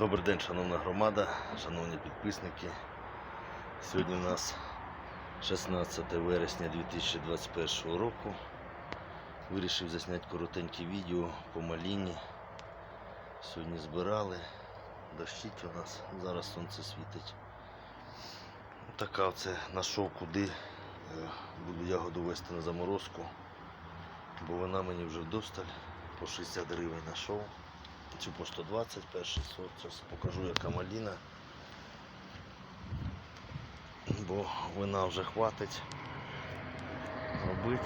Добрий день, шановна громада, шановні підписники. Сьогодні у нас 16 вересня 2021 року. Вирішив засняти коротеньке відео по маліні. Сьогодні збирали, дощить у нас, зараз сонце світить. Така оце знайшов куди е, буду ягоду вести на заморозку, бо вона мені вже вдосталь по 60 гривень знайшов. Цю по 120 перший сорт. Зараз покажу яка маліна. Бо вина вже хватить робити.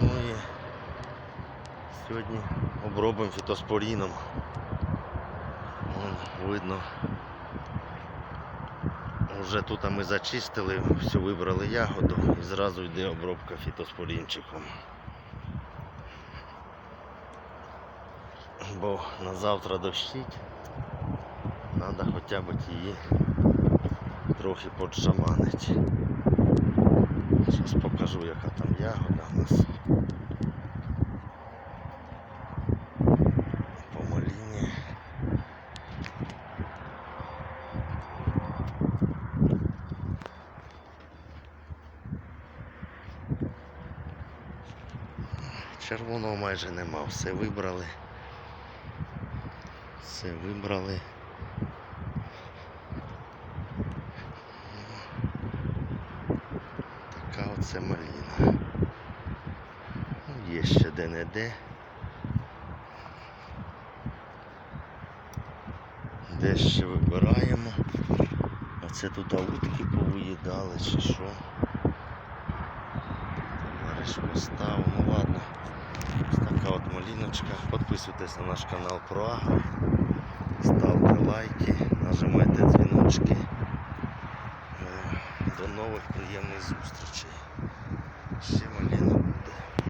Ну і сьогодні обробимо фітоспоріном. Вон, видно. Вже тут ми зачистили, все вибрали ягоду і зразу йде обробка фітоспорінчиком. Бо на завтра дощить. Треба хоча б її трохи поджаманити. Зараз покажу, яка там ягода у нас. По малині. Червоного майже нема, все вибрали. Все вибрали. Така оце маліна. Є ще де-не-де. Де ще вибираємо. Оце тут утки повиїдали чи що. Товариш поставив, ну ладно така от маліночка. Підписуйтесь на наш канал про агро, ставте лайки, нажимайте дзвіночки. Е, до нових приємних зустрічей.